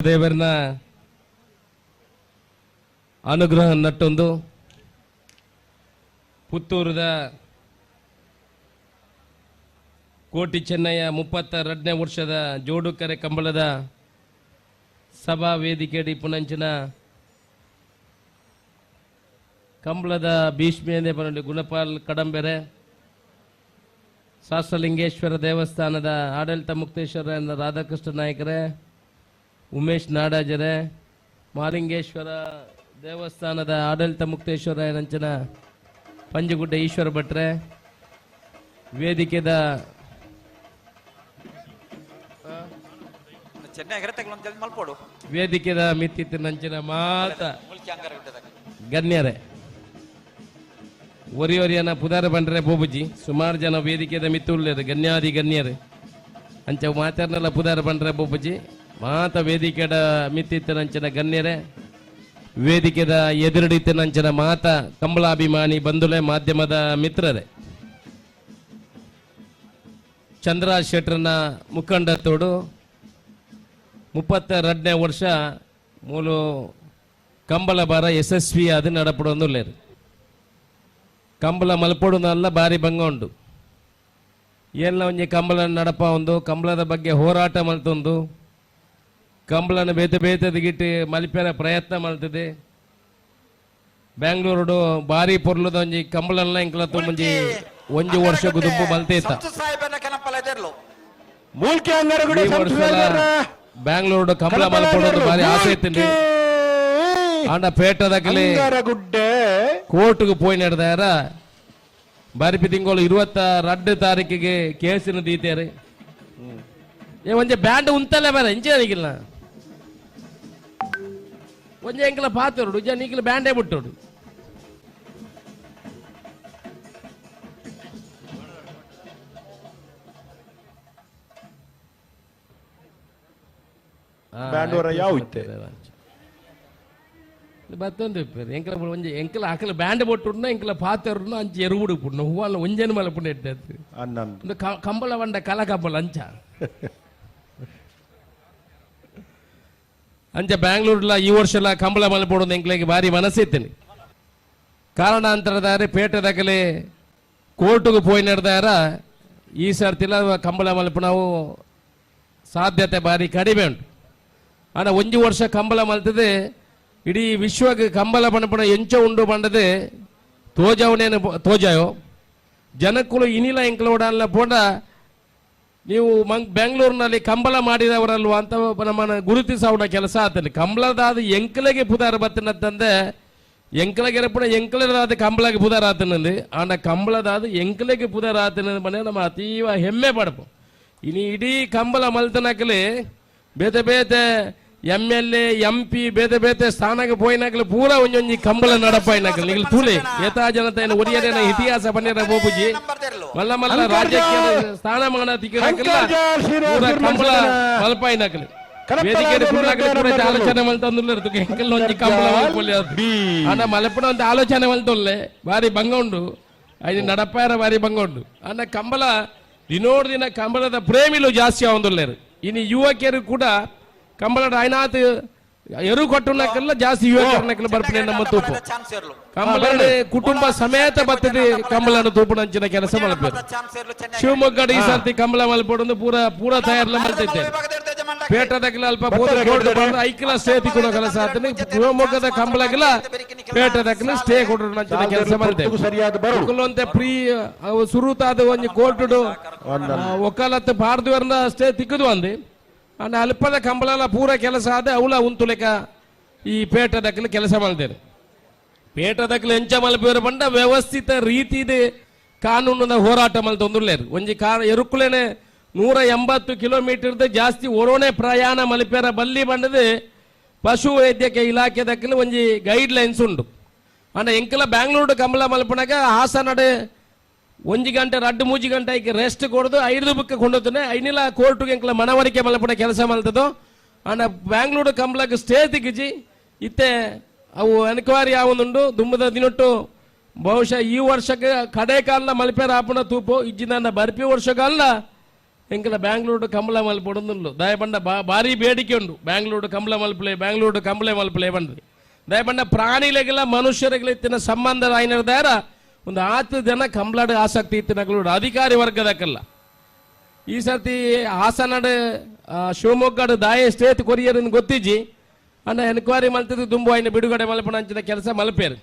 ದೇವರನ ಅನುಗ್ರಹ ನಟ್ಟೊಂದು ಪುತ್ತೂರದ ಕೋಟಿ ಚೆನ್ನಯ್ಯ ಮುಪ್ಪತ್ತೆರಡನೇ ವರ್ಷದ ಜೋಡುಕರೆ ಕಂಬಳದ ಸಭಾ ವೇದಿಕೆಯಡಿ ಪುನಂಚಿನ ಕಂಬಳದ ಭೀಷ್ಮೇಂದ್ರ ಬರಲಿ ಗುಣಪಾಲ್ ಕಡಂಬೆರೆ ಶಾಸ್ತ್ರಲಿಂಗೇಶ್ವರ ದೇವಸ್ಥಾನದ ಆಡಳಿತ ಮುಕ್ತೇಶ್ವರ ರಾಧಾಕೃಷ್ಣ ನಾಯಕರೇ ಉಮೇಶ್ ನಾಡಾಜರೆ, ಮಾಲಿಂಗೇಶ್ವರ ದೇವಸ್ಥಾನದ ಆಡಳಿತ ಮುಕ್ತೇಶ್ವರ ನಂಚನ ಪಂಜಗುಡ್ಡ ಈಶ್ವರ ಭಟ್ರೆ, ವೇದಿಕೆದ ವೇದಿಕೆದ ಮಿತ್ತಿತ್ತು ನಂಚಿನ ಮಾತ ಗಣ್ಯರೇ. ಒರಿಯೊರಿಯನ ಪುದಾರ ಬಂಡ್ರೆ ಬೋಬುಜಿ ಸುಮಾರು ಜನ ವೇದಿಕೆದ ಮಿತ್ತುಳ್ಳರು ಗಣ್ಯಾದಿ ಗಣ್ಯರೆ. ಅಂಚ ಮಾತಾಡ್ನೆಲ್ಲ ಪುದಾರ ಬಂಡ್ರೆ ಬೋಬುಜಿ ಮಾತ ವೇದಿಕೆದ ಮಿತ್ತಿತ್ತನಂಚಿನ ಗಣ್ಯರೇ, ವೇದಿಕೆದ ಎದುರುಡಿತ್ತನಂಚಿನ ಮಾತ ಕಂಬಳಾಭಿಮಾನಿ ಬಂಧುಲೆ ಮಾಧ್ಯಮದ ಮಿತ್ರರೇ. ಚಂದ್ರ ಶೆಟ್ರನ ಮುಖಂಡತ್ತೋಡು ಮುಪ್ಪತ್ತೆರಡನೇ ವರ್ಷ ಮೂಲು ಕಂಬಳ ಬಾರ ಯಶಸ್ವಿಯಾದ ನಡಪಡೊಂದುಲ್ಲೇರು. ಕಂಬಳ ಮಲ್ಪಡೋದಲ್ಲ ಬಾರಿ ಭಂಗ ಉಂಡು ಎಲ್ಲ ಒಂಜಿ ಕಂಬಳ ನಡಪ ಒಂದು, ಕಂಬಳದ ಬಗ್ಗೆ ಹೋರಾಟ ಮಲ್ತೊಂದು. ಕಂಬಳನ ಬೇತ ಬೇತದಿಗಿಟ್ಟು ಮಲಿಪೇರ ಪ್ರಯತ್ನ ಮಾಡ್ತದೆ ಬ್ಯಾಂಗ್ಳೂರು ಬಾರಿ ಪೊರ್ಲದ ಒಂಜಿ ಕಂಬಳನ್ನ ಇಂಕಲ ತುಂಬಿ ಒಂಜಿ ವರ್ಷ ಗುದುಂಬು ಮಲ್ತೇತ. ಬ್ಯಾಂಗ್ಳೂರು ಕಂಬಳ ಮಲ್ಪಡೋದು ಬಾರಿ ಆಸೆ ಐತಿ ಆಂಡ ಪೇಟದಾಗಲಿ ಅಂಗರಗುಡ್ಡೆ. ಕೋರ್ಟ್ಗೆ ಪೋಯ್ ನಡೆದಾರ. ಬಾರಿ ತಿಂಗಳು ಇರುವತ್ತ ರಡ್ಡು ತಾರೀಕಿಗೆ ಕೇಸಿನ ದೀತೇರು. ಏ ಒಂಜೆ ಬ್ಯಾಂಡ್ ಉಂತಲ್ಲ ಬೇರೆ ಇಂಚೆ ಒಂಜೆ ಎಂಕಲ ಪಾತೋಡು ಉಜ್ಜ ನೀಗಿಲ ಬ್ಯಾಂಡೇ ಬಿಟ್ಟೋಡು ಬ್ಯಾಂಡ್ ವರ ಯಾವ ಇತ್ತೆ? ಬತ್ತೊಂದು ಇಪ್ಪರು ಎಂಕಲ ಒಂಜೆ ಎಂಕಲ ಅಕಲ ಬ್ಯಾಂಡ್ ಬೊಟ್ಟುಡ್ನ ಎಂಕಲ ಪಾತೋರ್ನ ಅಂಚೆ ಎರುವುಡು ಪುಣ್ಣ ಹೂವಲ್ಲ ಒಂಜೇನು ಮಲ ಪುಣ್ಣ ಇಟ್ಟದ್ದು ಅನ್ನಂದು ಒಂದು ಕ- ಕಂಬಳ ಬಂಡ ಕಲ ಕಂಬಳ ಅಂಚ ಬ್ಯಾಂಗ್ಳೂರ್ಲ ಈ ವರ್ಷಲ ಕಂಬಳ ಮಲ್ಪಡೋದು ಎಂಕ್ಲೆಗೆ ಭಾರಿ ಮನಸ್ಸಿತ್ತೇನೆ. ಕಾರಣಾಂತರದಾರೆ ಪೇಟದಾಗಲೇ ಕೋರ್ಟ್ಗೆ ಪೋಯ್ ನಡೆದಾರ. ಈ ಸರ್ತಿಲ ಕಂಬಳ ಮಲ್ಪಣವು ಸಾಧ್ಯತೆ ಭಾರಿ ಕಡಿಮೆ ಉಂಟು. ಆನ ಒಂಜಿ ವರ್ಷ ಕಂಬಳ ಮಲ್ತದೆ, ಇಡೀ ವಿಶ್ವಕ್ಕೆ ಕಂಬಳ ಬಣಪಣ ಎಂಚ ಉಂಡು ಬಂಡದೆ ತೋಜಾವನೇನು ತೋಜಾಯೋ. ಜನಕ್ಕೂ ಇನಿಲ ಎಂಕ್ಲೋಡಲ್ಲ ಪೋಂಡ ನೀವು ಮಂಗ್ ಬೆಂಗಳೂರಿನಲ್ಲಿ ಕಂಬಳ ಮಾಡಿದವರಲ್ವ ಅಂತ ನಮ್ಮನ್ನು ಗುರುತಿಸೋಣ ಕೆಲಸ ಆತಲ್ಲಿ. ಕಂಬಳದಾದ ಎಂಕಲಗೆ ಪುದಾರ ಬತ್ತನಂತಂದೆ ಎಂಕಲೆಗೆ ಪುಣ ಎಂಕಲದಾದ ಕಂಬಳಗೆ ಪುದಾರ ಆತನಂದು ಆನ ಕಂಬಳದಾದ ಎಂಕಲಗೆ ಪುದಾರ ಆತನ ಮನೆ ನಮ್ಮ ಅತೀವ ಹೆಮ್ಮೆ ಪಡಪು. ಇನಿ ಇಡೀ ಕಂಬಳ ಮಲ್ತನಕಲಿ, ಬೇತೆ ಬೇತೆ ಎಂ ಪಿ ಬೇತೆ ಬೇತೆ ಸ್ಥಾನಕ್ಕೆ ಪೋಯಿನಾಕಲಿ ಪೂರ ಒಂಜೊಂಜಿ ಕಂಬಳ ನಡಪಾಯಿನಾಕಲಿ ನಿಗಲ್ ತೂಲೆ ಯಥಾ ಜನತೆಯನ್ನು ಒರಿಯರೇನ ಇತಿಹಾಸ ಬನ್ನಿರ ನಂಬರ್ದಿರ್ಲು ಮಲ್ಲ ಮಲ್ಲ ರಾಜಕೀಯ ಸ್ಥಾನಮಾನ ಶ್ರೀನಿವಾಸ ಪೂರ ಕಂಬಳ ನಿರ್ಮಲನ ವೇದಿಕೆಯಲ್ಲಿ ದೇವರ ಪೂರ ಆಲೋಚನೆ ಮಲ್ತಂದುಲ್ಲ ಇರ್ತದೆ ಎಂಕಲ್ ಒಂಜಿ ಕಂಬಳ ಬಿ. ಅಣ್ಣ ಮಲಪುಣ ಒಂದು ಆಲೋಚನೆ ಮಲ್ತೊಲ್ಲೆ. ಬಾರಿ ಭಂಗ ಉಂಡು ಐದು ನಡಪಾಯರ ಬಾರಿ ಭಂಗ ಉಂಡು ಅಣ್ಣ ಕಂಬಳ ದಿನೋಡ್ ದಿನ ಕಂಬಳದ ಪ್ರೇಮಿಲು ಜಾಸ್ತಿ ಆವಂದುಲ್ಲೇರು ಇನ್ನು ಯುವಕಿಯರು ಕೂಡ ಕಂಬಳದ ಐನಾತ್ ಎರು ಕೊಟ್ಟುನಕ್ಕೆಲ್ಲ ಜಾಸ್ತಿ ಯುವಕರನ್ನಕ್ಕೆಲ್ಲ ಬರ್ಪಣೆ ನಮ್ಮ ತೂಪು. ಕಂಬಳ ಕುಟುಂಬ ಸಮೇತ ಬರ್ತದೆ ಕಂಬಳನ ತೂಪುನಂಚಿನ ಕೆಲಸ ಮಾಡಬೇಕು. ಶಿವಮೊಗ್ಗ ಶಿವಮೊಗ್ಗದ ಈ ಸರ್ತಿ ಕಂಬಳ ಮಲ್ಪಡೊಂದು ಪೂರ ಪೂರ ತಯಾರ್ಲ ಮಲ್ತೈತೆ ಪೇಟದಗಿಲ ಅಲ್ಪ ಬಂದು ಸ್ಟೇ ತಿಕ್ಕೊಡೋ ಕೆಲಸ ಆತನೆ ಶಿವಮೊಗ್ಗದ ಕಂಬಳಗಿಲ ಪೇಟದಗಿಲ ಸ್ಟೇ ಕೊಡೋ ನಂಚಿನ ಕೆಲಸ ಮಾಡ್ತೇವೆ. ಸರಿಯಾದ ಪ್ರೀ ಅವು ಸುರುತಾದ ಒಂದು ಕೋರ್ಟುಡು ಒಕ್ಕಲತ್ತು ಪಾರ್ದುವರ್ನ ಸ್ಟೇ ತಿಕ್ಕದು ಅಂದಿ. ಅಂಡ್ ಅಲ್ಪದ ಕಂಬಳಲ ಪೂರ ಕೆಲಸ ಆದ ಅವಳ ಉಂತುಲೆಕ ಈ ಪೇಟದಕ್ಕಿಲ ಕೆಲಸ ಮಾಡ್ತೇನೆ ಪೇಟದಕ್ಕಿಲ ಎಂಚ ಮಲ್ಪೇರು ಬಂಡ ವ್ಯವಸ್ಥಿತ ರೀತಿದೆ ಕಾನೂನಿನ ಹೋರಾಟ ಮಲ್ತೊಂದುಲ್ಲೇರು ಒಂಜಿ ಕಾ ಎರುಕುಲೇನೆ ನೂರ ಎಂಬತ್ತು ಕಿಲೋಮೀಟರ್ದ ಜಾಸ್ತಿ ಒರೋಣೆ ಪ್ರಯಾಣ ಮಲ್ಪೇರ ಬಲ್ಲಿ ಬಂಡದೆ ಪಶು ಇಲಾಖೆ ದಕ್ಲು ಒಂಜಿ ಗೈಡ್ ಲೈನ್ಸ್ ಉಂಡು ಅಂಡ ಎಂಕಲ ಬ್ಯಾಂಗ್ಳೂರು ಕಂಬಳ ಮಲ್ಪನಾಗ ಹಾಸನಡೆ ಒಂಜಿ ಗಂಟೆ, ರಡ್ಡು ಮೂಜಿ ಗಂಟೆ ಐಕೆ ರೆಸ್ಟ್ ಕೊಡದು ಐದು ಬುಕ್ಕ ಕೊಂಡೋತನೆ ಐನಿಲ ಕೋರ್ಟ್ಗೆ ಎಂಕ್ಲ ಮನವರಿಕೆ ಮಲಪಡ ಕೆಲಸ ಮಲ್ತದು ಅಣ್ಣ ಬ್ಯಾಂಗ್ಳೂರು ಕಂಬಳಕ್ಕೆ ಸ್ಟೇ ತಿಕ್ಕಿಜಿ ಇತ್ತೆ ಅವು ಎನ್ಕ್ವೈರಿ ಯಾವೊಂದುಂಡು ದುಮ್ಮದ ದಿನೊಟ್ಟು ಬಹುಶಃ ಈ ವರ್ಷಕ್ಕೆ ಕಡೆ ಕಾಲ ಮಲ್ಪೇರ ಆಪಣ ತೂಪು. ಇಜ್ಜಿನ ಬರ್ಪಿ ವರ್ಷಗಾಲ ಎಂಕಲ ಬ್ಯಾಂಗ್ಳೂರು ಕಂಬಳ ಮಲ್ಪೊಡೊಂದುಂಡು. ದಯಬಂಡ ಭಾರಿ ಬೇಡಿಕೆ ಉಂಡು. ಬ್ಯಾಂಗ್ಳೂರು ಕಂಬಳ ಮಲ್ಪಲೆ, ಬ್ಯಾಂಗ್ಳೂರು ಕಂಬಳ ಮಲ್ಪಲೆ ಬಂದ್ರಿ ದಯಬಂಡ ಪ್ರಾಣಿಲೆಗೆಲ್ಲ ಮನುಷ್ಯರಿಗೆಲ್ಲ ಇತ್ತಿನ ಸಂಬಂಧ ಆಯ್ನದಾರ ಒಂದು ಹತ್ತು ಜನ ಕಂಬಳಾಡ ಆಸಕ್ತಿ ಇತ್ತಿನಗಳು ಅಧಿಕಾರಿ ವರ್ಗದಕ್ಕಲ್ಲ. ಈ ಸರ್ತಿ ಹಾಸನಡ್ ಶಿವಮೊಗ್ಗಡ್ ದಾಯ ಸ್ಟೇಟ್ ಕೊರಿಯರ್ ಗೊತ್ತಿಜ್ಜಿ. ಅಣ್ಣ ಎನ್ಕ್ವೈರಿ ಮಲ್ತಿದ್ದು ದುಂಬು ಆಯ್ನ ಬಿಡುಗಡೆ ಮಲ್ಪಣ ಅಂಚಿನ ಕೆಲಸ ಮಲ್ಪೇರು.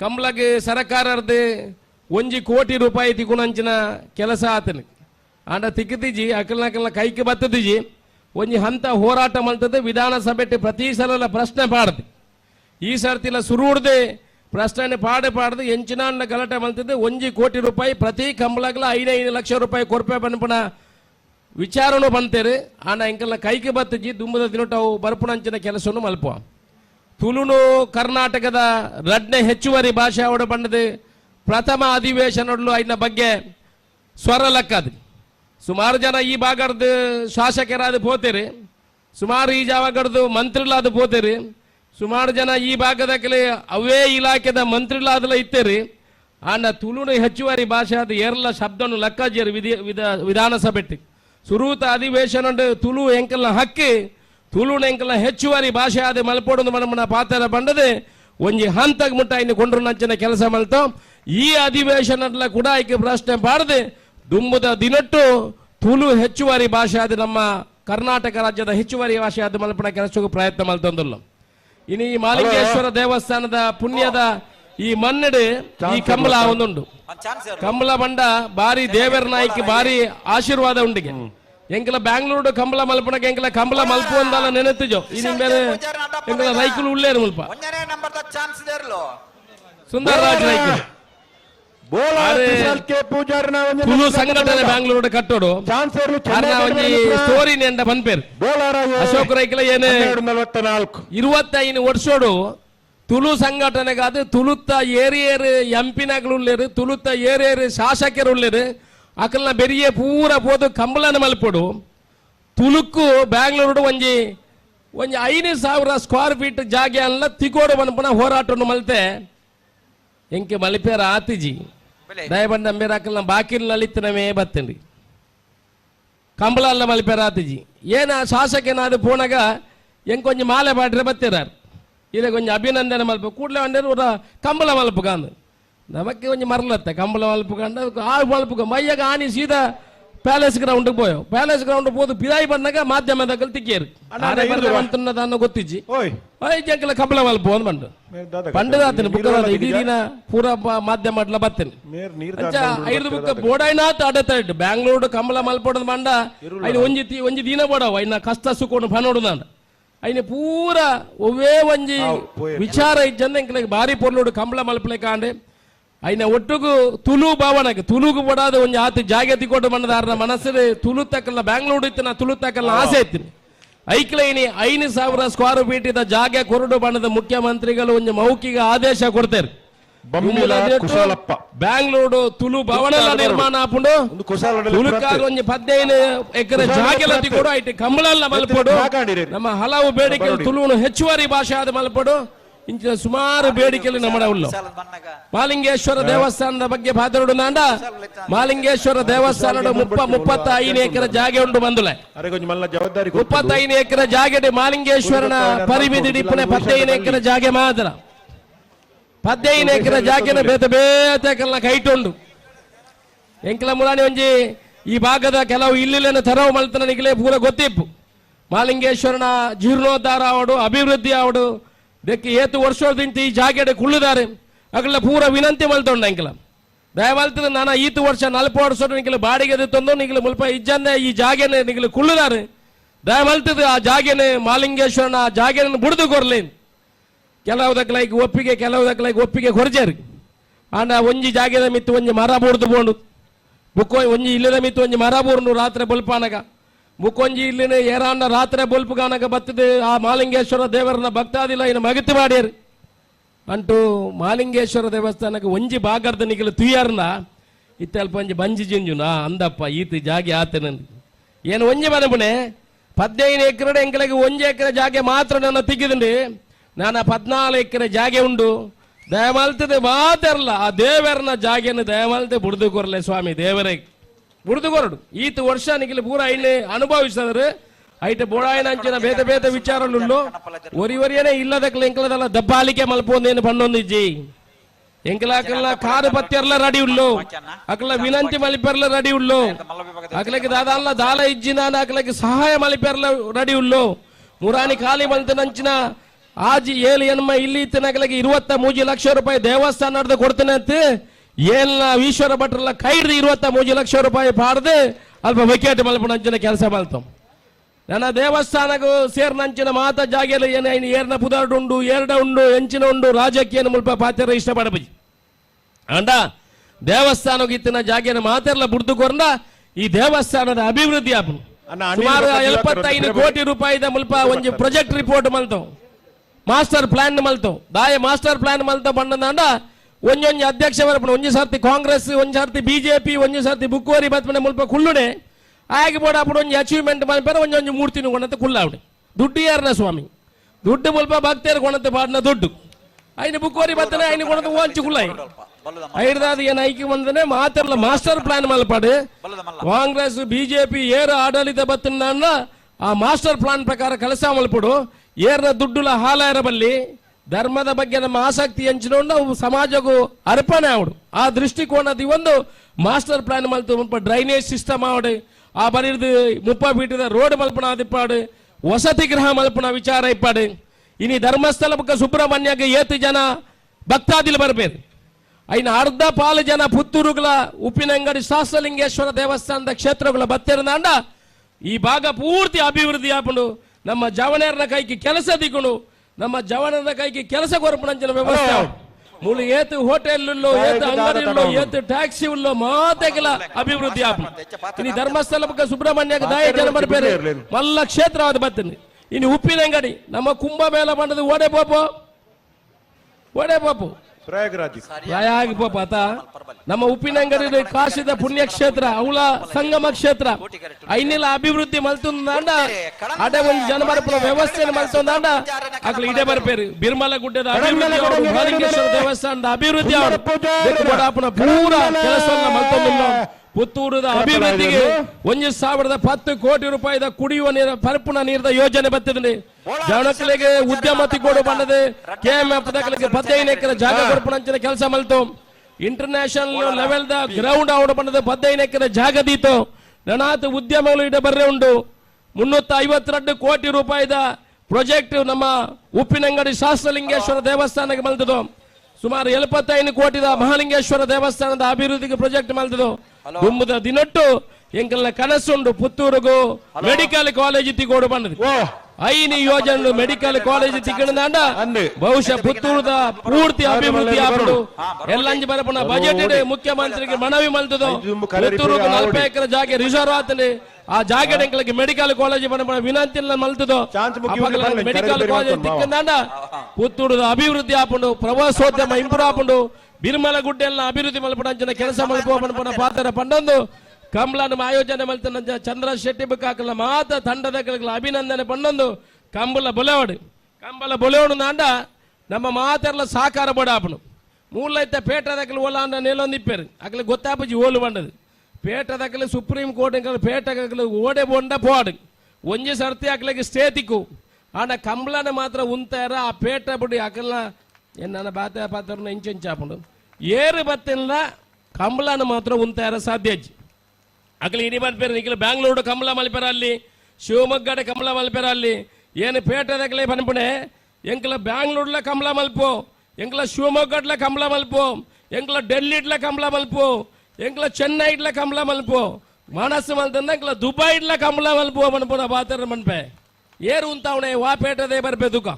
ಕಂಬ್ಳಗ್ ಸರಕಾರದ್ದು ಒಂಜಿ ಕೋಟಿ ರೂಪಾಯಿ ತಿಗುಣಂಚಿನ ಕೆಲಸ ಆತನ. ಆಂಡ ತಿಕ್ಕತಿಜಿ ಅಕಲ್ನ ಅಕಲ್ನ ಕೈಗೆ ಬತ್ತದಿಜಿ ಒಂಜಿ ಹಂತ ಹೋರಾಟ ಮಲ್ತದ್ದು ವಿಧಾನಸಭೆ ಪ್ರತಿ ಸಲ ಪ್ರಶ್ನೆ ಪಾಡ್ದು ಈ ಸರ್ತಿಲ ಸುರುಡ್ದೆ ಪ್ರಶ್ನೆ ಪಾಡೆ ಪಾಡ್ದು ಎಂಚಿನ ಗಲಾಟೆ ಮಲ್ತದ್ದು ಒಂಜಿ ಕೋಟಿ ರೂಪಾಯಿ, ಪ್ರತಿ ಕಂಬಳಗ್ಲ ಐದೈದು ಲಕ್ಷ ರೂಪಾಯಿ ಕೊರ್ಪೆ ವಿಚಾರನು ವಿಚಾರಣು ಬಂತೇರಿ. ಆನ ಇಂಕಲ್ಲ ಕೈಗೆ ಬತ್ತಜಿ ದುಂಬದ ದಿನಟ ಅವು ಬರ್ಪುಣಂಚಿನ ಕೆಲಸವನ್ನು ಮಲ್ಪುವ. ತುಳುನು ಕರ್ನಾಟಕದ ರಡ್ನೆ ಹೆಚ್ಚುವರಿ ಭಾಷೆ ಅವಡ ಬಂಡದೆ ಪ್ರಥಮ ಅಧಿವೇಶನಗಳು ಐನ ಬಗ್ಗೆ ಸ್ವರ ಲೆಕ್ಕದು ಸುಮಾರು ಜನ ಈ ಭಾಗದ ಶಾಸಕರಾದ ಪೋತೇರಿ. ಸುಮಾರು ಈ ಜಾವಗಡ್ದು ಮಂತ್ರಿಲಾದ ಪೋತೇರಿ. ಸುಮಾರು ಜನ ಈ ಭಾಗದಕ್ಕೆ ಅವೇ ಇಲಾಖೆದ ಮಂತ್ರಿಲಾದಲ ಇತ್ತೇರಿ. ಆಂಡ ತುಳುನು ಹೆಚ್ಚುವರಿ ಭಾಷೆ ಅದು ಏರ್ಲ ಶಬ್ದನು ವಿಧಿ, ವಿಧ, ವಿಧಾನಸಭೆಟ್ಟಿ. ಸುರೂತ ಅಧಿವೇಶನ ತುಳು ಎಂಕಲ್ನ ಹಕ್ಕಿ ತುಳುನ ಎಂಕಲ್ನ ಹೆಚ್ಚುವರಿ ಭಾಷೆ ಆದ ಮಲ್ಪೋಡು ಮನಮನ ಪಾತ್ರ ಬಂಡದೆ, ಒಂಜಿ ಹಂತಗ್ ಮುಟ್ಟ ಇನ್ನು ಕೊಂಡ್ರು ನಂಚಿನ ಕೆಲಸ ಮಲ್ತು. ಈ ಅಧಿವೇಶನ ಕೂಡ ಆಯ್ಕೆ ಪ್ರಶ್ನೆ ಬಾರದೆ, ದುಂಬುದ ದಿನಟ್ಟು ತುಳು ಹೆಚ್ಚುವರಿ ಭಾಷೆ ಆದ ನಮ್ಮ ಕರ್ನಾಟಕ ರಾಜ್ಯದ ಹೆಚ್ಚುವರಿ ಭಾಷೆ ಆದ ಮಲ್ಪನ ಕೆಲಸಕ್ಕೂ ಪ್ರಯತ್ನ ಮಲ್ತೊಂದಿಲ್ಲ. ಇನ್ನು ಈ ಮಾಲಿಂಗೇಶ್ವರ ದೇವಸ್ಥಾನದ ಪುಣ್ಯದ ಈ ಮನ್ನಡೆ ಈ ಕಂಬಳ ಒಂದುಂಡು ಒಂದ್ ಚಾನ್ಸ್ ಇರ್ಲಿ ಕಂಬಳ ಬಂಡ ಬಾರಿ ದೇವರ ನಾಯ್ಕಿ ಬಾರಿ ಆಶೀರ್ವಾದ ಉಂಡಿಗೆ ಎಂಕಲ ಬ್ಯಾಂಗ್ಳೂರು ಕಂಬಳ ಮಲ್ಪನಕ್ಕೆ ಎಂಕಲ ಕಂಬಳ ಮಲ್ಪು ಅಂದಲ್ಲ ನೆನೆತಿಜೋ ಈ ಮೇಲೆ ಎಂಕಲ ರೈಕುಲು ಉಳ್ಳೇರು ಮುಲ್ಪ ಒಂದನೇ ನಂಬರ್ ಚಾನ್ಸ್ ಇದೆ ಇರ್ಲು ಸುಂದರ ರಾಜ್ ರೈಕುಲು కులు సంఘటన బెంగళూరు కట్టోడు ಒಂಜಿ ಸ್ಟೋರಿ ನೆಂದ ಪನ್ಪೇರ್ ಅಶೋಕ್ ರೈಕಲ ಏನೇ ಇರುವತ್ತೈದು ವರ್ಷೋಡು ತುಳು ಸಂಘಟನೆಗಾದ ತುಳುತ್ತ ಏರಿಯೇರು ಎಂಪಿನಾಗಲುಳ್ಳೇರು ತುಳುತ್ತ ಏರಿಯರ್ ಶಾಸಕರು ಉಳ್ಳೇರು ಅಕಲ್ನ ಬೆರಿಯ ಪೂರ ಪೋದು ಕಂಬಳನ ಮಲ್ಪಡು. ತುಳುಕ್ಕು ಬ್ಯಾಂಗ್ಳೂರು ಒಂಜಿ ಒಂಜಿ ಐದು ಸಾವಿರ ಸ್ಕ್ವೇರ್ ಫೀಟ್ ಜಾಗೆ ಅಲ್ಲ ತಿಗೋಡು ಮನಪನ ಹೋರಾಟವನ್ನು ಮಲ್ತೆ. ಇಂಕೆ ಮಲ್ಪೇರ ಆತಿಜಿ. ಬೆಲೆ ದಯಬಂಡ ಅಂಬೇರ ಅಕಲ್ನ ಬಾಕಿಲ್ ನಲಿತ್ತನವೇ ಬತ್ತೇನ್ರಿ. ಕಂಬಳ ಅಲ್ಲ ಮಲಿಪೇರ ಆತಿಜಿ ಏನ ಶಾಸಕನಾದ ಪೋಣಗ ಎಂಕ್ ಕೊಂಚ ಮಾಲೆ ಬಾಟ್ರೆ ಬತ್ತಿರಾರ್ ಇದ ಕೊಂಚ ಅಭಿನಂದನೆ ಮಲ್ಪ. ಕೂಡಲೇ ಅಂಡೇರು ಊರ ಕಂಬಳ ಮಲ್ಪ ಕಾಂದು ನಮಕ್ಕೆ ಕೊಂಚ ಮರಲತ್ತೆ. ಕಂಬಳ ಮಲ್ಪ ಕಂಡ ಆ ಮಲ್ಪ ಮೈಯಾಗ ಆನಿ ಸೀದಾ ಪ್ಯಾಲೇಸ್ ಗ್ರೌಂಡ್ ಪೋಯೋ ಪ್ಯಾಲೇಸ್ ಗ್ರೌಂಡ್ ಹೋದು ಪಿದಾಯಿ ಬಂದಾಗ ಮಾಧ್ಯಮದ ತಿಕ್ಕೇರು ಅಂತನ್ನ ಗೊತ್ತಿಜ್ಜಿ ಓಯ್ ಜಂಕಲ ಕಂಬಳ ಮಲ್ಪ ಒಂದು ಬಂಡು ಪಂಡದಾತನ ಬುಕ್ಕದ ಇಡೀ ದಿನ ಪೂರ ಮಾಧ್ಯಮ ಅಡ್ಲ ಬತ್ತೇನೆ ಐದು ಬುಕ್ಕ ಬೋಡಾಯ್ನಾತ್ ಅಡತಾಡ್ ಬ್ಯಾಂಗ್ಳೂರು ಕಮಲ ಮಲ್ಪಡದ ಮಂಡ ಐದು ಒಂಜಿ ತಿ ಒಂಜಿ ದಿನ ಬೋಡವ ಐನ ಕಷ್ಟ ಸುಕೊಂಡು ಪನೋಡು ನಾನು ಐನ ಪೂರ ಒವ್ವೇ ಒಂಜಿ ಆವ್ ಪೋಯೆ. ವಿಚಾರ ಇಜ್ಜಂದ ಎಂಕ್ಲೆಗ್ ಬಾರಿ ಪೊರ್ಲೋಡು ಕಂಬಳ ಮಲ್ಪಲೆ ಕಾಂಡೆ ತುಲು ಭಾವನಗೆ ತುಳುಗು ಬಡಾದ ಒಂದು ಆತು ಜಾಗೆ ಕೊಟ್ಟು ಮಣ್ಣದಾರನ ಮನಸ್ಸು ತುಲು ತಕ್ಕಲ್ಲ ಬ್ಯಾಂಗ್ಳೂರ್ ಇತ್ತಿನ ತುಳು ತಕ್ಕಲ್ಲ ಆಸೆ ಇತ್ತಿನಿ ಐಕ್ಲೈನಿ ಐದು ಸಾವಿರ ಸ್ಕ್ವೇರ್ ಫೀಟ್ ಇದ್ದ ಜಾಗ ಕೊರಡು ಬಣ್ಣದ ಮುಖ್ಯಮಂತ್ರಿಗಳು ಒಂದು ಮೌಖಿಕ ಆದೇಶ ಕೊಡ್ತಾರೆ. ಬ್ಯಾಂಗ್ಳೂರು ತುಲು ಭವನ ನಿರ್ಮಾಣ ಆಪುಂಡು ಒಂದು ತುಳುಕಾಗ ಒಂಜಿ ಪದ್ದೈದು ಎಕರೆ ಜಾಗಲತಿ ಕೊಡು ಐಟಿ ಕಂಬಳಲ್ಲ ಮಲ್ಪಡು. ನಮ್ಮ ಹಲವು ಬೇಡಿಕೆ ತುಳುನು ಹೆಚ್ಚುವರಿ ಭಾಷೆ ಆದ ಮಲ್ಪಡು. ಇಂಚಿನ ಸುಮಾರು ಬೇಡಿಕೆಗಳು ನಮ್ಮ ಉಳ್ಳು. ಮಾಲಿಂಗೇಶ್ವರ ದೇವಸ್ಥಾನದ ಬಗ್ಗೆ ಬಾದರುಡು ನಾಂಡ. ಮಾಲಿಂಗೇಶ್ವರ ದೇವಸ್ಥಾನದ ಮುಪ್ಪ ಮುಪ್ಪತ್ತ ಐದು ಎಕರೆ ಜಾಗೆ ಉಂಡು ಬಂದುಲೆ. ಅರೆ ಕೊಂಚ ಮಲ್ಲ ಜವಾಬ್ದಾರಿ ಮುಪ್ಪತ್ತೈದು ಎಕರೆ ಜಾಗೆಡೆ ಮಾಲಿಂಗೇಶ್ವರನ ಪರಿಮಿತಿ ಡಿಪ್ಪನೆ ಪದ್ದೈದು ಎಕರೆ ಜಾಗೆ ಮಾತ್ರ. ಪದ್ದೈದು ಎಕರೆ ಜಾಗೆನ ಬೇತ ಬೇತ ಕಲ್ಲ ಕೈಟುಂಡು. ಎಂಕಲ ಮುಲಾನಿ ಒಂಜಿ ಈ ಭಾಗದ ಕೆಲವು ಇಲ್ಲಿನ ತೆರವು ಮಲ್ತನ ನಿಗಲೇ ಪೂರ ಗೊತ್ತಿಪ್ಪು. ಮಾಲಿಂಗೇಶ್ವರನ ಜೀರ್ಣೋದ್ಧಾರ ಅವಡು ಅಭಿವೃದ್ಧಿ ಆವಡು ದೆಕ್ಕೆ ಏತು ವರ್ಷದಿಂದ ಈ ಜಾಗೆಡೆ ಕುಳ್ಳಿದಾರೆ. ಅಗಲ ಪೂರ ವಿನಂತಿ ಮಲ್ತೊಂಡ ಅಂಕಿಲ. ದಯವಾಲ್ತದ ನಾನು ಈತು ವರ್ಷ ನಲ್ಪ ವರ್ಷ ನಿಗಲು ಬಾಡಿಗೆ ತಂದು ನಿಗಲು ಮುಲ್ಪ ಇಜ್ಜಂದೆ ಈ ಜಾಗೆನೆ ನಿಗಲು ಕುಳ್ಳಿದಾರೆ. ದಯವಾಲ್ತದ ಆ ಜಾಗೆನೆ ಮಾಲಿಂಗೇಶ್ವರನ ಆ ಜಾಗೆನ ಬುಡಿದು ಕೊರ್ಲಿ ಕೆಲವುದಕ್ಲೈಕ್ ಒಪ್ಪಿಗೆ ಕೆಲವುದಕ್ಲೈಕ್ ಒಪ್ಪಿಗೆ ಕೊರ್ಜೇರಿ. ಆಂಡ ಒಂಜಿ ಜಾಗೆದ ಮಿತ್ತು ಒಂಜಿ ಮರ ಬುಡ್ದು ಬೋಂಡು. ಬುಕ್ಕ ಒಂಜಿ ಇಲ್ಲದ ಮಿತ್ತು ಒಂಜಿ ಮರ ಬೂರ್ನು ರಾತ್ರಿ ಬೊಲ್ಪಾನಗ. ಬುಕ್ಕೊಂಜಿ ಇಲ್ಲಿನ ರಾತ್ರಿ ಬೊಲ್ಪು ಕಾನಗ ಬತ್ತದೆ. ಆ ಮಾಲಿಂಗೇಶ್ವರ ದೇವರನ್ನ ಭಕ್ತಾದಿಲ್ಲ ಇನ್ನು ಮಗತಿ ಮಾಡ್ಯಾರಿ. ಅಂಟು ಮಾಲಿಂಗೇಶ್ವರ ದೇವಸ್ಥಾನಕ್ಕೆ ಒಂಜಿ ಬಾಗರ್ದ ನಿಗಿಲು ತುಯ್ಯಾರ್ನ ಇತ್ತಲ್ಪ ಒಂಜಿ ಬಂಜಿ ಜಿಂಜುನಾ ಅಂದಪ್ಪ, ಈತ ಜಾಗೆ ಆತನ ಏನು ಒಂಜಿ ಬನಪುಣೆ ಪದ್ನೈದು ಎಕರೆ ಎಂಕಲೆಗೆ ಒಂಜಿ ಎಕರೆ ಜಾಗೆ ಮಾತ್ರ ನನ್ನ ತಿಗ್ಗಿದ್ರಿ ನಾನು ಪದ್ನಾಲ್ಕು ಎಕರೆ ಜಾಗೆ ಉಂಡು. ದಯಮಾಲ್ತದೆ ಮಾತಾರಲ್ಲ ಆ ದೇವರನ ಜಾಗೆಯನ್ನು ದಯಮಾಲ್ತೆ ಬುಡ್ದು ಕೊರಲೆ ಸ್ವಾಮಿ ದೇವರೇ. ಬುಡ್ದುಗೊರಡು ಈತ ವರ್ಷ ನಿಖಿಲ ಪೂರ ಐನೆ ಅನುಭವಿಸಿದ್ರೆ ಐಟ ಬೋಡಾಯನ ಅಂಚಿನ ಬೇತೆ ಬೇತೆ ವಿಚಾರಲು ಒರಿ ಒರಿಯನೇ ಇಲ್ಲದಕ್ಲ ಎಂಕಲದಲ್ಲ ದಬ್ಬಾಲಿಕೆ ಮಲ್ಪೊಂದೇನು ಪಣ್ಣೊಂದಿಜ್ಜಿ. ಎಂಕಲಾಕಲ್ಲ ಕಾರು ಪತ್ಯರ್ಲ ರೆಡಿ ಉಳ್ಳು ಅಕಲ ವಿನಂತಿ ಮಲಿಪರ್ಲ ರೆಡಿ ಉಳ್ಳು ಅಕಲಕ್ಕೆ ದಾದಲ್ಲ ದಾಲ ಇಜ್ಜಿನ ಅಕಲಕ್ಕೆ ಸಹಾಯ ಮಲಿಪರ್ಲ ರೆಡಿ ಉಳ್ಳು ಮುರಾನಿ ಖಾಲಿ ಮಲ್ತನಂಚಿನ ಆಜಿ ಏಳು ಎನ್ಮ ಇಲ್ಲಿ ಇತ್ತನಕಲಕ್ಕೆ ಇರುವತ್ತ ಮೂಜಿ ಲಕ್ಷ ರೂಪಾಯಿ ದೇವಸ್ಥಾನ ಕೊಡ್ತೇನೆ ಅಂತ. ಏನ ಈಶ್ವರ ಭಟ್ರಲ್ಲ ಕೈ ಹಿಡಿದು ಇರುವತ್ತ ಮೂಜು ಲಕ್ಷ ರೂಪಾಯಿ ಪಾಡದೆ ಅಲ್ಪ ವೈಕೇಟ್ ಮಲ್ಪನಂಚಿನ ಕೆಲಸ ಮಾಡ್ತಾವ. ನನ್ನ ದೇವಸ್ಥಾನಕ್ಕೂ ಸೇರ್ನಂಚಿನ ಮಾತ ಜಾಗೆಲು ಏನ ಐನು ಏರ್ನ ಪುದಾರ್ಡು ಉಂಡು ಏರ್ಡ ಉಂಡು ಎಂಚಿನ ಉಂಡು ರಾಜಕೀಯ ಮುಲ್ಪ ಪಾತ್ರ ಇಷ್ಟಪಡಬಿ ಅಂಡ ದೇವಸ್ಥಾನಕ್ಕೆ ಇತ್ತಿನ ಜಾಗೆನ ಮಾತೆಲ್ಲ ಬುಡ್ದು ಕೊರಂಡ ಈ ದೇವಸ್ಥಾನದ ಅಭಿವೃದ್ಧಿ ಆಪನು ಸುಮಾರು ಎಪ್ಪತ್ತೈದು ಕೋಟಿ ರೂಪಾಯಿದ ಮುಲ್ಪ ಒಂಜಿ ಪ್ರಾಜೆಕ್ಟ್ ರಿಪೋರ್ಟ್ ಮಲ್ತು ಮಾಸ್ಟರ್ ಪ್ಲಾನ್ ಮಲ್ತು ದಾಯ ಮಾಸ್ಟರ್ ಪ್ಲಾನ್ ಮಲ್ತ ಬಂಡಂದ ಒಂಜೊಂಜಿ ಅಧ್ಯಕ್ಷ ಬರ್ಪಣ ಒಂಜಿ ಸರ್ತಿ ಕಾಂಗ್ರೆಸ್ ಒಂಜಿ ಸರ್ತಿ ಬಿಜೆಪಿ ಒಂಜಿ ಸರ್ತಿ ಬುಕ್ಕೋರಿ ಬತ್ಮನೆ ಮುಲ್ಪ ಕುಳ್ಳುಡೆ ಆಗಿ ಬೋಡ ಅಪ್ಪಡು ಒಂದು ಅಚೀವ್ಮೆಂಟ್ ಮಲ್ಪೇರ ಒಂದೊಂದು ಮೂರ್ತಿನೂ ಕೊಣತೆ ಕುಳ್ಳಾವಡೆ ದುಡ್ಡು ಏರ್ನ ಸ್ವಾಮಿ ದುಡ್ಡು ಮುಲ್ಪ ಭಕ್ತರು ಕೊಣತೆ ಪಾಡಿನ ದುಡ್ಡು ఆయన బుక్కోరి బతనే ఆయన కూడా ఓంచుకున్నాయి ఐదాది ఈయన ఐక్యం ఉందనే మాతర్ల మాస్టర్ ప్లాన్ మలపాడు కాంగ్రెస్ బీజేపీ ఏర ಆ ಮಾಸ್ಟರ್ ಪ್ಲಾನ್ ಪ್ರಕಾರ ప్లాన్ ప్రకారం ಏರ್ನ ದುಡ್ಡುಲ దుడ్డుల హాలాయరబల్లి ಧರ್ಮದ ಬಗ್ಗೆ ನಮ್ಮ ಆಸಕ್ತಿ ಹಂಚಿಕೊಂಡು ಅವು ಸಮಾಜಕ್ಕೂ ಅರ್ಪಣೆ ಆವಡು ಆ ದೃಷ್ಟಿಕೋನದ ಒಂದು ಮಾಸ್ಟರ್ ಪ್ಲಾನ್ ಮಲ್ತು ಮುಲ್ಪ ಡ್ರೈನೇಜ್ ಸಿಸ್ಟಮ್ ಆವಡು ಆ ಬರಿದು ಮುಪ್ಪ ಬೀಟದ ರೋಡ್ ಮಲ್ಪಣ ಅದಿಪ್ಪಾಡು. ವಸತಿ ಗೃಹ ಮಲ್ಪಣ ವಿಚಾರ ಇಪ್ಪಾಡು. ಇನಿ ಧರ್ಮಸ್ಥಳ ಬುಕ್ಕ ಸುಬ್ರಹ್ಮಣ್ಯಕ್ಕೆ ಏತು ಜನ ಭಕ್ತಾದಿಲು ಬರಬೇಕು. ಐನ ಅರ್ಧ ಪಾಲು ಜನ ಪುತ್ತೂರುಗಳ ಉಪ್ಪಿನಂಗಡಿ ಶಾಸ್ತ್ರಲಿಂಗೇಶ್ವರ ದೇವಸ್ಥಾನದ ಕ್ಷೇತ್ರಗಳ ಬತ್ತಿರದಾಂಡ ಈ ಭಾಗ ಪೂರ್ತಿ ಅಭಿವೃದ್ಧಿ ಆಪುಂಡು ನಮ್ಮ ಜವನೇರನ ಕೈಕಿ ಕೆಲಸ ದಿಗುಣು ನಮ್ಮ ಜವನದ ಕೈಗೆ ಕೆಲಸ ಕೊರಪಣಂಚಿನ ವ್ಯವಸ್ಥೆ. ಮೂಲು ಏತು ಹೋಟೆಲ್ ಉಳ್ಳೋ ಏತು ಅಂಗಡಿ ಉಳ್ಳೋ ಏತು ಟ್ಯಾಕ್ಸಿ ಉಲ್ಲೋ ಮಾತೆಗೆಲ ಅಭಿವೃದ್ಧಿ ಆಪುಂಡು ಇನಿ ಧರ್ಮಸ್ಥಳ ಬುಕ್ಕ ಸುಬ್ರಹ್ಮಣ್ಯಕ್ಕೆ ದಾಯ ಜನ ಬರ್ಬೇರು. ಮಲ್ಲ ಕ್ಷೇತ್ರವಾದ ಬತ್ತೀನಿ ಇನ್ನು ಉಪ್ಪಿನಂಗಡಿ ನಮ್ಮ ಕುಂಭಮೇಳ ಬಂಡದ ಓಡೆ ಪಾಪು. ಓಡೆ ಪೋಪು. ಪ್ರಯಾಗರಾಜ್. ಯಾಯಾಗಿ ಪಾತ ನಮ್ಮ ಉಪ್ಪಿನಂಗಡಿ ಕಾಶಿದ ಪುಣ್ಯಕ್ಷೇತ್ರ ಅವಳ ಸಂಗಮ ಕ್ಷೇತ್ರ ಐನಿಲ ಅಭಿವೃದ್ಧಿ ಮಲ್ತುಂದಾಂಡ ಅಡೆ ಒಂದು ವ್ಯವಸ್ಥೆ ಮಲ್ತುಂದಾಂಡ ಅಕ್ಲ ಇಡೆ ಬರ್ಪೇರು. ಬಿರ್ಮಲ ಗುಡ್ಡದ ದೇವಸ್ಥಾನದ ಅಭಿವೃದ್ಧಿ ಪೂರ ಕೆಲಸವನ್ನ ಮಲ್ತೊಂದಿಲ್ಲ ಪುತ್ತೂರದ ಅಭಿವೃದ್ಧಿಗೆ ಒಂದು ಸಾವಿರದ ಪತ್ತು ಕೋಟಿ ರೂಪಾಯಿದ ಕುಡಿಯುವ ನೀರ ಪರಿಪೂರ್ಣ ನೀರದ ಯೋಜನೆ ಬರ್ತದೆ. ಜನಕಲಿಗೆ ಉದ್ಯಮ ಕೊಡು ಬಂದದೆ ಕೆಎಂಎಫ್ ಹದಿನೈದು ಎಕರೆ ಜಾಗ ಕೊಡ್ಪಣಂಚಿನ ಕೆಲಸ ಮಲ್ತು ಇಂಟರ್ನ್ಯಾಷನಲ್ ಲೆವೆಲ್ ದ ಗ್ರೌಂಡ್ ಔಟ್ ಬಂದದೆ ಹದಿನೈದು ಎಕರೆ ಜಾಗ ದೀತು. ನನಾತ ಉದ್ಯಮಗಳು ಇಡ ಬರ್ರೆ ಉಂಡು. ಮುನ್ನೂತ್ತ ಐವತ್ತೆರಡು ಕೋಟಿ ರೂಪಾಯಿದ ಪ್ರಾಜೆಕ್ಟ್ ನಮ್ಮ ಉಪ್ಪಿನಂಗಡಿ ಶಾಸ್ತ್ರಲಿಂಗೇಶ್ವರ ದೇವಸ್ಥಾನಕ್ಕೆ ಮಲ್ತದು. ಸುಮಾರು ಎಲ್ಪತ್ತೈದು ಕೋಟಿದ ಮಹಾಲಿಂಗೇಶ್ವರ ದೇವಸ್ಥಾನದ ಅಭಿವೃದ್ಧಿಗೆ ಪ್ರಾಜೆಕ್ಟ್ ಮಲ್ತದು. ದುಂಬುದ ದಿನಟ್ಟು ಎಂಕಲ್ನ ಕನಸುಂಡು ಪುತ್ತೂರುಗು ಮೆಡಿಕಲ್ ಕಾಲೇಜ್ ತಿಗೋಡು ಬಂದದು. ಐನಿ ಯೋಜನೆ ಮೆಡಿಕಲ್ ಕಾಲೇಜ್ ತಿಕ್ಕಣದಾಂಡ ಅಂದೆ. ಬಹುಶಃ ಪುತ್ತೂರದ ಪೂರ್ತಿ ಅಭಿವೃದ್ಧಿ ಆಪಡು ಎಲ್ಲಂಜಿ ಬರಪಣ ಬಜೆಟ್ ಇದೆ ಮುಖ್ಯಮಂತ್ರಿಗೆ ಮನವಿ ಮಲ್ತದು ಪುತ್ತೂರು ಆವಡಿ. ಎಕರೆ ಜಾಗ ರಿಸರ್ವ್ ಆತಲಿ ಆ ಜಾಗ ಎಂಕಲಿಗೆ ಮೆಡಿಕಲ್ ಕಾಲೇಜ್ ಬರಪಣ ವಿನಂತಿ ಮಲ್ತದು ಮೆಡಿಕಲ್ ಕಾಲೇಜ್ ತಿಕ್ಕಿಂದ ತಿಕ್ಕಂದಾಂಡ ಪುತ್ತೂರದ ಅಭಿವೃದ್ಧಿ ಆಪುಂಡು ಪ್ರವಾಸೋದ್ಯಮ ಇಂಪ್ರೂವ್ ಆಪುಂಡು ಬಿರ್ಮಲ ಗುಡ್ಡೆಲ್ಲ ಅಭಿವೃದ್ಧಿ ಮಲ್ಪಡಂಚಿನ ಕೆಲಸ ಮಲ್ಪೋಪಣ ಪಾತ್ರ ಪಂಡೊಂದು. ಕಂಬ್ಳನ ಆಯೋಜನೆ ಮಲ್ತನ ಚಂದ್ರ ಶೆಟ್ಟಿ ಬುಕ್ಕಾಕಲ್ಲ ಮಾತ ತಂಡದ ಅಭಿನಂದನೆ ಪಂಡೊಂದು. ಕಂಬಲ ಬೊಲೆವಡು. ಕಂಬಲ ಬೊಲೆವಡು ನಾಂಡ ನಮ್ಮ ಮಾತೆಲ್ಲ ಸಾಕಾರ ಬಡಾಪನು ಮೂಲೈತೆ ಪೇಟದಕ್ಕಲು ಓಲ ಅನ್ನ ನೆಲೊಂದಿಪ್ಪೇರು ಅಕಲು ಗೊತ್ತಾಪಜಿ ಓಲು ಬಂಡದು. ಪೇಟದಕ್ಕಲು ಸುಪ್ರೀಂ ಕೋರ್ಟ್ ಪೇಟಗಲು ಓಡೆ ಬೊಂಡ ಪೋಡು. ಒಂಜಿ ಸರ್ತಿ ಅಕ್ಕಲಿಗೆ ಸ್ಟೇ ಆಂಡ ಕಂಬಳನ ಮಾತ್ರ ಉಂತಾರ, ಆ ಪೇಟ ಬುಡಿ ಅಕಲ್ನ ನನ್ನ ಬಾತ ಪಾತ್ರ ಇಂಚೆಂಚಾಪುಂಡು ಏರು ಬತ್ತಿಲ್ಲ ಕಂಬಳನ ಮಾತ್ರ ಉಂತಾರ ಸಾಧ್ಯ ಅಜ್ಜಿ ಅಕಲ ಇಡಿ ಮಲ್ಪೇರ ನಿಖಿಲ ಬ್ಯಾಂಗ್ಳೂರು ಕಮಲ ಮಲ್ಪೇರ ಅಲ್ಲಿ ಶಿವಮೊಗ್ಗಡೆ ಕಮಲ ಮಲ್ಪೇರ ಅಲ್ಲಿ ಏನು ಪೇಟದಕಲೆ ಪನ್ಪುಣೆ ಎಂಕಲ ಬ್ಯಾಂಗ್ಳೂರ್ಲ ಕಮಲ ಮಲ್ಪು ಎಂಕಲ ಶಿವಮೊಗ್ಗಡ್ಲ ಕಮಲ ಮಲ್ಪು ಎಂಕಲ ಡೆಲ್ಲಿಡ್ಲ ಕಮಲ ಮಲ್ಪು ಎಂಕಲ ಚೆನ್ನೈ ಇಡ್ಲ ಕಮಲ ಮಲ್ಪು ಮನಸ್ಸು ಮಲ್ತಂದ ಎಂಕಲ ದುಬೈ ಇಡ್ಲ ಕಮಲ ಮಲ್ಪು ಮನ್ಪುನ ಬಾತರ ಮನ್ಪೆ ಏರು ಉಂತಾವಣೆ ವಾ ಪೇಟದೆ ಬರ್ಪೆ ದುಃಖ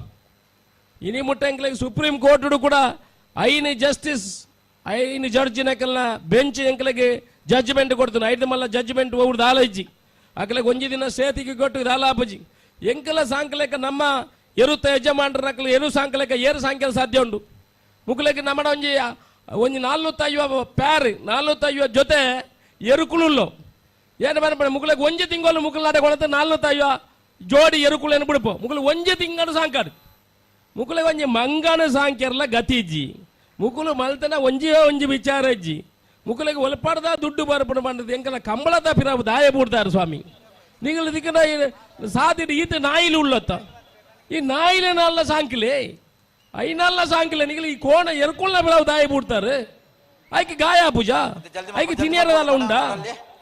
ಇನಿ ಮುಟ್ಟ ಎಂಕ್ಲಿಗೆ ಸುಪ್ರೀಂ ಕೋರ್ಟ್ ಕೂಡ ಐನಿ ಜಸ್ಟಿಸ್ ಐನಿ ಜಡ್ಜಿನಕ್ಕೆಲ್ಲ ಬೆಂಚ್ ಎಂಕ್ಲಿಗೆ ಜಡ್ಜ್ಮೆಂಟ್ ಕೊಡ್ತಾನೆ. ಐದು ಮಲ್ಲ ಜಡ್ಜ್ಮೆಂಟ್ ಅವ್ರದ್ದು ಆಲೈಜಿ ಅಕ್ಲಿಗೆ ಒಂಜಿ ದಿನ ಸೇತಿಗೆ ಕೊಟ್ಟು ದಾಲಾಪಜಿ ಎಂಕಲ ಸಾಂಕಲೇಕ ನಮ್ಮ ಎರುತ್ತ ಯಜಮಾನರಕ್ಲ ಎರು ಸಾಂಕಲೇಕ, ಏರು ಸಾಂಕಲ ಸಾಧ್ಯ ಉಂಟು. ಮುಕ್ಲೆಗೆ ನಮ್ಮಡ ಒಂಜಿ ಒಂಜಿ ನಾಲ್ವತ್ತೈವ ಪ್ಯಾರ್ ನಾಲ್ವತ್ತೈವ ಜೊತೆ ಎರುಕುಳುಲ್ಲೋ. ಏನು ಬರ್ಬೇಡ ಮುಕ್ಲೆಗೆ ಒಂಜಿ ತಿಂಗಳು ಮುಕ್ಕಲಾಟ ಕೊಡತ್ತೆ ನಾಲ್ವತ್ತೈವ ಜೋಡಿ ಎರುಕುಳು ಬಿಡ್ಪೋ. ಮುಕ್ಲು ಒಂಜಿ ತಿಂಗಳು ಸಾಂಕಾಡು. ಮುಕುಲ ಒಂಜಿ ಮಂಗನ ಸಾಂಕ್ಯರ್ಲ ಗತಿಜ್ಜಿ ಮುಕುಲು ಮಲ್ತನ ಒಂಜಿಯೋ ಒಂಜಿ ವಿಚಾರ ಅಜ್ಜಿ ಮುಕುಲಿಗೆ ಒಲಪಾಡದ ದುಡ್ಡು ಬರ್ಪಣ ಮಾಡಿದ ಎಂಕಲ ಕಂಬಳದ ಪಿರಾವು ದಾಯ ಬೂಡ್ತಾರ ಸ್ವಾಮಿ நீங்கள் இதுக்குன்னா சாத்திட்டு ஈத்து நாயில் உள்ளத்த ಈ ನಾಯಿಲೆ ನಲ್ಲ ಸಾಂಕಿಲೆ ಐನಲ್ಲ ಸಾಂಕಿಲೆ ನಿಗಲಿ ಈ ಕೋಣ ಎರ್ಕೊಳ್ಳ ಬೆಳವು ದಾಯಿ ಬಿಡ್ತಾರೆ ಆಯ್ಕೆ ಗಾಯ ಪೂಜಾ ಆಯ್ಕೆ ತಿನ್ನಿಯರದಲ್ಲ ಉಂಡಾ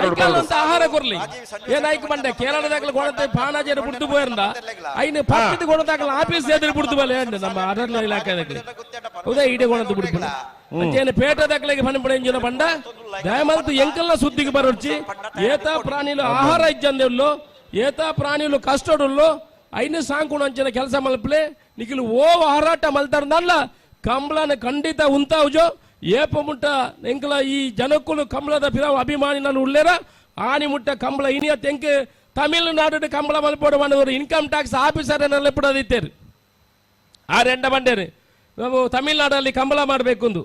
ಐಕಾಲಂತ ಆಹಾರ ಕೊರ್ಲಿ ಏನ್ ಐಕ್ ಬಂಡೆ ಕೇರಳದಾಗಲ ಕೊಡತೆ ಪಾನಾಜರ ಬಿಡ್ತು ಬೋಯರ್ನ ಐನ ಪಕ್ಕದ ಕೊಡತಾಗಲ ಆಫೀಸ್ ಎದುರು ಬಿಡ್ತು ಬಲೆ ಅಂಡ ನಮ್ಮ ಅದರ್ಲ ಇಲಾಖೆದಾಗಲಿ ಹೌದಾ ಇಡೆ ಕೊಡತು ಬಿಡ್ಬಿಡ ಅಂಚೇನೆ ಪೇಟದಾಗಲಿಗೆ ಪನಿ ಪಡೆ ಇಂಜಿನ ಬಂಡ ದಯಮಾಡ್ತು ಎಂಕಲ್ಲ ಸುದ್ದಿಗೆ ಬರೊಚ್ಚಿ ಏತಾ ಪ್ರಾಣಿಲು ಆಹಾರ ಇಜ್ಜಂದೆಲ್ಲು ಏತಾ ಪ್ರಾಣಿಲು ಕಷ್ಟಡುಲ್ಲು ಐನ ಸಾಂಕುಣ ಅಂಚಿನ ಕೆಲಸ ಮಲ್ಪಲೆ ನಿಖಿಲು ಓ ಹಾರಾಟ ಮಲ್ತಾರ್ನಲ್ಲ ಕಂಬಳನ ಖಂಡಿತ ಉಂತಾವುಜೋ ಏಪ ಮುಟ್ಟ ಎಂಕಲ ಈ ಜನಕ್ಕುಲು ಕಂಬಳದ ಫಿರಾವ್ ಅಭಿಮಾನಿ ನಾನು ಉಳ್ಳೇರ ಆನಿ ಮುಟ್ಟ ಕಂಬಳ, ಇನಿಯ ತೆಂಕ ತಮಿಳುನಾಡು ಕಂಬಳ ಮಲ್ಪೋಡು ಮಾಡುವರು ಇನ್ಕಮ್ ಟ್ಯಾಕ್ಸ್ ಆಫೀಸರ್ ನೆಲೆಪಡದಿತ್ತೇರು ಆ ರೆಂಡ ಬಂಡೇರು. ನಾವು ತಮಿಳ್ನಾಡಲ್ಲಿ ಕಂಬಳ ಮಾಡಬೇಕು ಅಂದು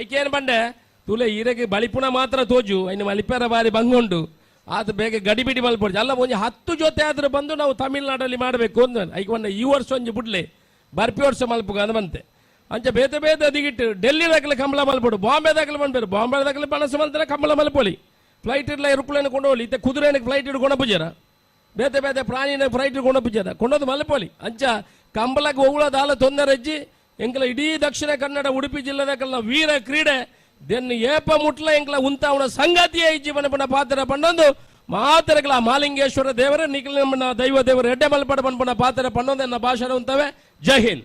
ಐಕೇನು ಬಂಡೆ, ತುಲೆ ಈರೆಗೆ ಬಳಿಪುಣ ಮಾತ್ರ ತೋಜು, ಇನ್ನು ಮಲಿಪೇರ ಬಾರಿ ಬಂಗೊಂಡು ಆತ ಬೇಗ ಗಡಿಬಿಡಿ ಮಲ್ಪಡ್ಜು ಅಲ್ಲ ಒಂದು ಹತ್ತು ಜೊತೆ ಆದ್ರೆ ಬಂದು ನಾವು ತಮಿಳ್ನಾಡಲ್ಲಿ ಮಾಡಬೇಕು ಅಂದ ಐಕ್ ಬಂಡೆ ಈ ವರ್ಷ ಒಂದು ಬಿಡ್ಲೆ, ಬರ್ಪಿ ವರ್ಷ ಮಲ್ಪುಗ ಅಂದ ಅಂಚ ಬೇತೆ ಬೇತೆ ಅದಿಗಿಟ್ಟು ಡೆಲ್ಲಿ ದಾಖಲೆ ಕಂಬಳ ಮಲ್ಪಡು ಬಾಂಬೆ ದಾಖಲೆ ಬಂದ್ಬೇರು ಬಾಂಬೆ ದಾಖಲೆ ಬಣಸ ಮಲ್ತಾರೆ ಕಂಬಳ ಮಲ್ಪೊಲಿ ಫ್ಲೈಟ್ ಇರ್ಲ ಏರೋಪ್ಲೇನ್ ಕೊಂಡೋಗ್ಲಿ ಇತ್ತೆ ಕುದುರೆನಿಗೆ ಫ್ಲೈಟ್ ಇಡ್ಕೊಂಡು ಪೂಜಾರ ಬೇತೆ ಬೇತೆ ಪ್ರಾಣಿನ ಫ್ಲೈಟ್ ಇಡ್ಕೊಂಡು ಪೂಜಾರ ಕೊಂಡೋದು ಮಲ್ಪೊಲಿ ಅಂಚ ಕಂಬಳಕ್ಕೆ ಹೋಗುಳದಾಲ ತೊಂದರೆ ಅಜ್ಜಿ ಎಂಕಲ ಇಡೀ ದಕ್ಷಿಣ ಕನ್ನಡ ಉಡುಪಿ ಜಿಲ್ಲೆದಾಗಲ್ಲ ವೀರ ಕ್ರೀಡೆ ದೆನ್ ಏಪ ಮುಟ್ಲ ಎಂಕಲ ಉಂತಾವಣ ಸಂಗತಿಯೇ ಇಜ್ಜಿ ಬನ ಬನ ಪಾತ್ರ ಪಂಡೊಂದು ಮಾತರಗಳ ಮಾಲಿಂಗೇಶ್ವರ ದೇವರ ನಿಖಿಲ ನಮ್ಮನ್ನ ದೈವ ದೇವರು ಎಡ್ಡೆ ಮಲ್ಪಡ ಬಣ್ಣ ಪಾತ್ರ ಪಂಡೊಂದು ಎನ್ನ ಭಾಷಣ ಉಂತವೆ ಜೈ ಹಿಂದ್